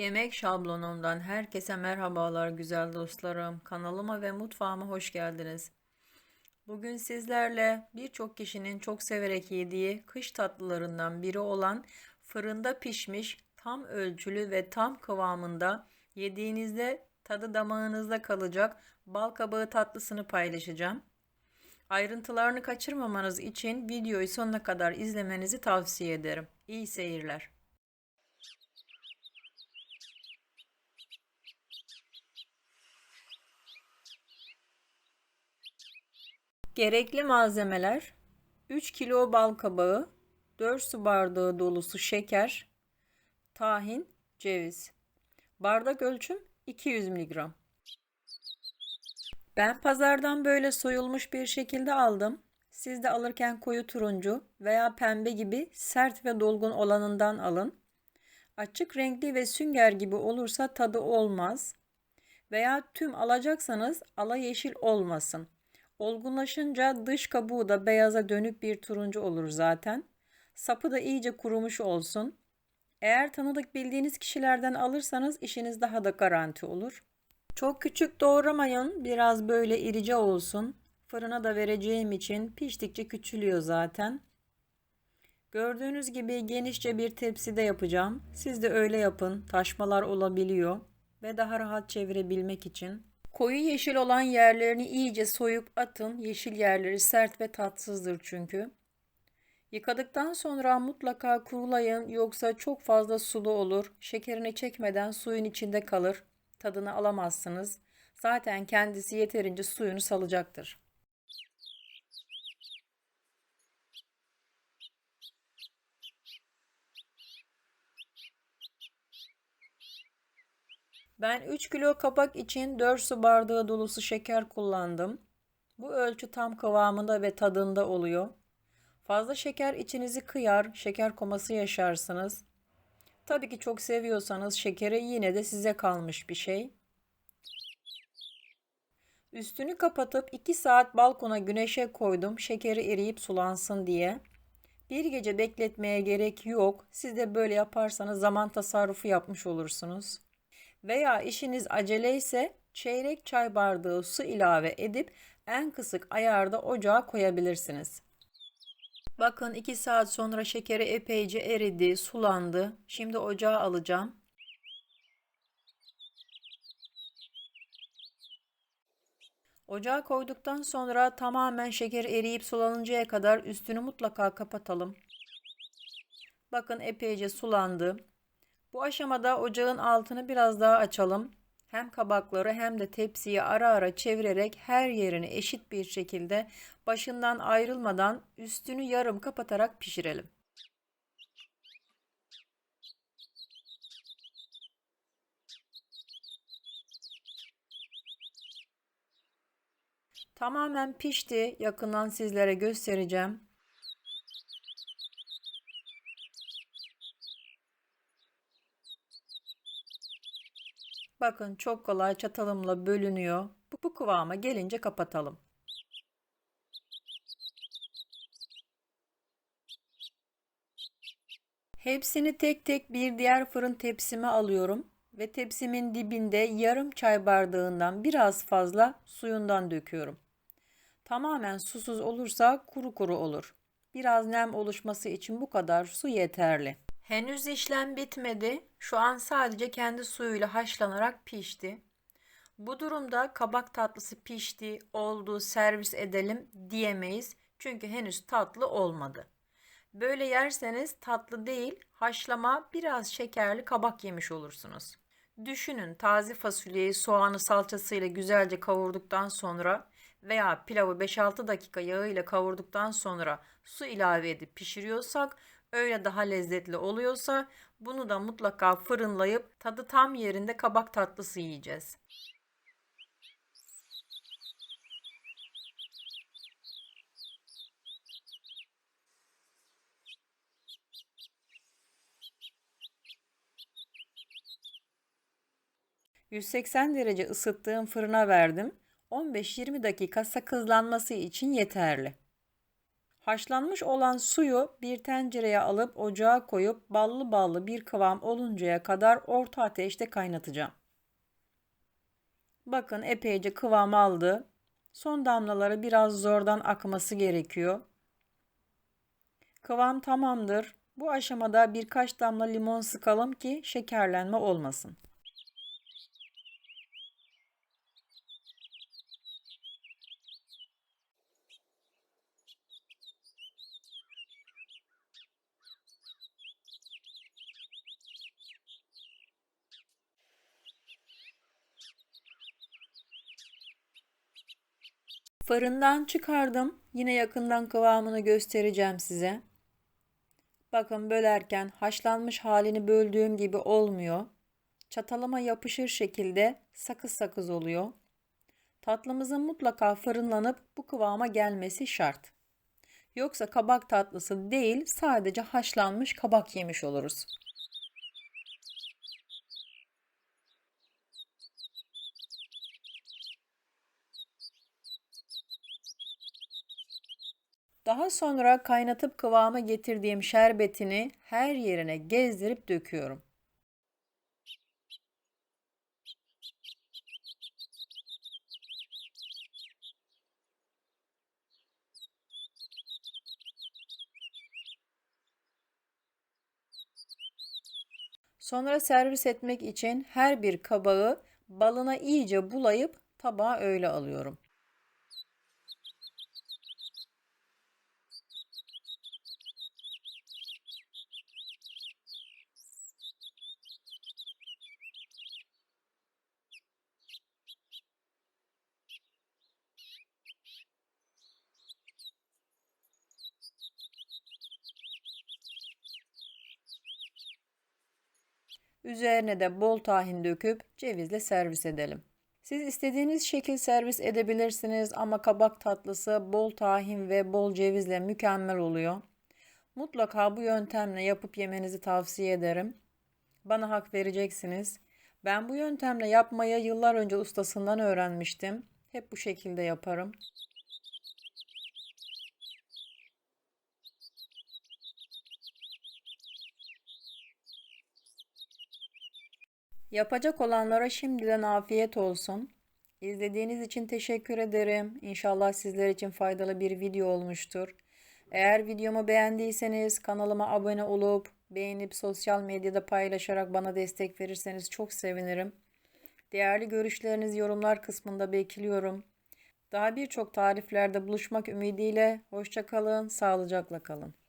Yemek şablonumdan herkese merhabalar güzel dostlarım. Kanalıma ve mutfağıma hoş geldiniz. Bugün sizlerle birçok kişinin çok severek yediği kış tatlılarından biri olan fırında pişmiş tam ölçülü ve tam kıvamında yediğinizde tadı damağınızda kalacak bal kabağı tatlısını paylaşacağım. Ayrıntılarını kaçırmamanız için videoyu sonuna kadar izlemenizi tavsiye ederim. İyi seyirler. Gerekli malzemeler 3 kilo bal kabağı, 4 su bardağı dolusu şeker, tahin, ceviz. Bardak ölçüm 200 mg. Ben pazardan böyle soyulmuş bir şekilde aldım. Siz de alırken koyu turuncu veya pembe gibi sert ve dolgun olanından alın. Açık renkli ve sünger gibi olursa tadı olmaz. Veya tüm alacaksanız ala yeşil olmasın. Olgunlaşınca dış kabuğu da beyaza dönük bir turuncu olur zaten. Sapı da iyice kurumuş olsun. Eğer tanıdık bildiğiniz kişilerden alırsanız işiniz daha da garanti olur. Çok küçük doğramayın, biraz böyle irice olsun. Fırına da vereceğim için piştikçe küçülüyor zaten. Gördüğünüz gibi genişçe bir tepside yapacağım. Siz de öyle yapın. Taşmalar olabiliyor ve daha rahat çevirebilmek için. Koyu yeşil olan yerlerini iyice soyup atın. Yeşil yerleri sert ve tatsızdır çünkü. Yıkadıktan sonra mutlaka kurulayın yoksa çok fazla sulu olur. Şekerini çekmeden suyun içinde kalır. Tadını alamazsınız. Zaten kendisi yeterince suyunu salacaktır. Ben 3 kilo kabak için 4 su bardağı dolusu şeker kullandım. Bu ölçü tam kıvamında ve tadında oluyor. Fazla şeker içinizi kıyar, şeker koması yaşarsınız. Tabii ki çok seviyorsanız şekeri yine de size kalmış bir şey. Üstünü kapatıp 2 saat balkona güneşe koydum şekeri eriyip sulansın diye. Bir gece bekletmeye gerek yok. Siz de böyle yaparsanız zaman tasarrufu yapmış olursunuz veya işiniz acele ise çeyrek çay bardağı su ilave edip en kısık ayarda ocağa koyabilirsiniz. Bakın 2 saat sonra şekeri epeyce eridi, sulandı. Şimdi ocağa alacağım. Ocağa koyduktan sonra tamamen şeker eriyip sulanıncaya kadar üstünü mutlaka kapatalım. Bakın epeyce sulandı. Bu aşamada ocağın altını biraz daha açalım. Hem kabakları hem de tepsiyi ara ara çevirerek her yerini eşit bir şekilde başından ayrılmadan üstünü yarım kapatarak pişirelim. Tamamen pişti. Yakından sizlere göstereceğim. Bakın çok kolay çatalımla bölünüyor. Bu, bu kıvama gelince kapatalım. Hepsini tek tek bir diğer fırın tepsime alıyorum ve tepsimin dibinde yarım çay bardağından biraz fazla suyundan döküyorum. Tamamen susuz olursa kuru kuru olur. Biraz nem oluşması için bu kadar su yeterli. Henüz işlem bitmedi. Şu an sadece kendi suyuyla haşlanarak pişti. Bu durumda kabak tatlısı pişti, oldu, servis edelim diyemeyiz. Çünkü henüz tatlı olmadı. Böyle yerseniz tatlı değil, haşlama biraz şekerli kabak yemiş olursunuz. Düşünün taze fasulyeyi soğanı salçasıyla güzelce kavurduktan sonra veya pilavı 5-6 dakika yağıyla kavurduktan sonra su ilave edip pişiriyorsak öyle daha lezzetli oluyorsa bunu da mutlaka fırınlayıp tadı tam yerinde kabak tatlısı yiyeceğiz. ...180 derece ısıttığım fırına verdim. 15-20 dakika sakızlanması için yeterli. Haşlanmış olan suyu bir tencereye alıp ocağa koyup ballı ballı bir kıvam oluncaya kadar orta ateşte kaynatacağım. Bakın epeyce kıvam aldı. Son damlaları biraz zordan akması gerekiyor. Kıvam tamamdır. Bu aşamada birkaç damla limon sıkalım ki şekerlenme olmasın. Fırından çıkardım. Yine yakından kıvamını göstereceğim size. Bakın bölerken haşlanmış halini böldüğüm gibi olmuyor. Çatalıma yapışır şekilde sakız sakız oluyor. Tatlımızın mutlaka fırınlanıp bu kıvama gelmesi şart. Yoksa kabak tatlısı değil sadece haşlanmış kabak yemiş oluruz. Daha sonra kaynatıp kıvama getirdiğim şerbetini her yerine gezdirip döküyorum. Sonra servis etmek için her bir kabağı balına iyice bulayıp tabağa öyle alıyorum. Üzerine de bol tahin döküp cevizle servis edelim. Siz istediğiniz şekil servis edebilirsiniz ama kabak tatlısı bol tahin ve bol cevizle mükemmel oluyor. Mutlaka bu yöntemle yapıp yemenizi tavsiye ederim. Bana hak vereceksiniz. Ben bu yöntemle yapmayı yıllar önce ustasından öğrenmiştim. Hep bu şekilde yaparım. Yapacak olanlara şimdiden afiyet olsun. İzlediğiniz için teşekkür ederim. İnşallah sizler için faydalı bir video olmuştur. Eğer videomu beğendiyseniz kanalıma abone olup beğenip sosyal medyada paylaşarak bana destek verirseniz çok sevinirim. Değerli görüşlerinizi yorumlar kısmında bekliyorum. Daha birçok tariflerde buluşmak ümidiyle hoşçakalın, sağlıcakla kalın.